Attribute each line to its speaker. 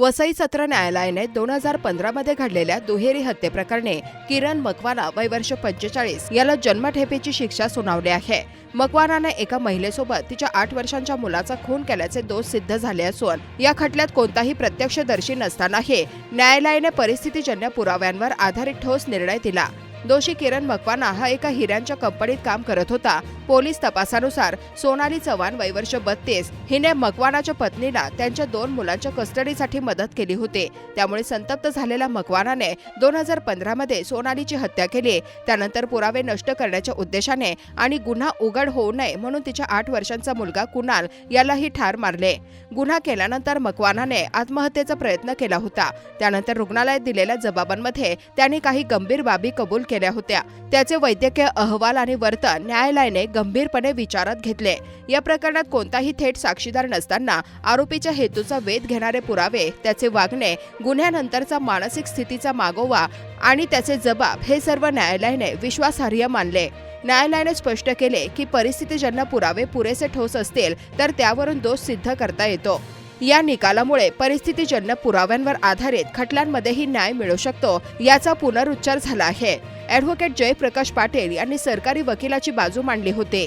Speaker 1: वसई सत्र न्यायालयाने दोन हजार पंधरामध्ये घडलेल्या दुहेरी हत्येप्रकरणी किरण मकवाना वय वर्ष पंचेचाळीस याला जन्मठेपेची शिक्षा सुनावली आहे. मकवानाने एका महिलेसोबत तिच्या आठ वर्षांच्या मुलाचा खून केल्याचे दोष सिद्ध झाले असून या खटल्यात कोणताही प्रत्यक्षदर्शी नसतानाही न्यायालयाने परिस्थितीजन्य पुराव्यांवर आधारित ठोस निर्णय दिला. दोषी किरण मकवाना हा एका हिऱ्यांच्या कंपनीत काम करत होता. पोलीस तपासानुसार सोनाली चव्हाण वैवर्ष बत्तीस. हिने मकवानाच्या पत्नीला त्यांच्या दोन मुलांच्या कस्टडीसाठी मदत केली होती. त्यामुळे संतप्त झालेल्या मकवानाने दोन हजार पंधरामध्ये सोनालीची हत्या केली. त्यानंतर पुरावे नष्ट करण्याच्या उद्देशाने आणि गुन्हा उघड होऊ नये म्हणून तिच्या आठ वर्षांचा मुलगा कुणाल यालाही ठार मारले. गुन्हा केल्यानंतर मकवानाने आत्महत्येचा प्रयत्न केला होता. त्यानंतर रुग्णालयात दिलेल्या जबाबांमध्ये त्यांनी काही गंभीर बाबी कबूल केल्या होत्या. त्याचे वैद्यकीय अहवाल आणि वर्तन न्यायालयाने गंभीरपणे विचारात घेतले. या प्रकरणात कोणताही थेट साक्षीदार नसताना आरोपीच्या हेतूचा वेध घेणारे पुरावे त्याचे वागणे गुन्ह्यानंतरचा मानसिक स्थितीचा मागोवा आणि त्याचे जबाब हे सर्व न्यायालयाने विश्वासार्ह मानले. न्यायालयाने स्पष्ट केले की परिस्थितीजन्य पुरावे पुरेसे ठोस असतील तर त्यावरून दोष सिद्ध करता येतो. या निकालामुळे परिस्थितीजन्य पुराव्यांवर आधारित खटल्यांमध्येही न्याय मिळू शकतो याचा पुनरुच्चार झाला आहे. ॲडव्होकेट जयप्रकाश पाटील यांनी सरकारी वकिलाची बाजू मांडली होती.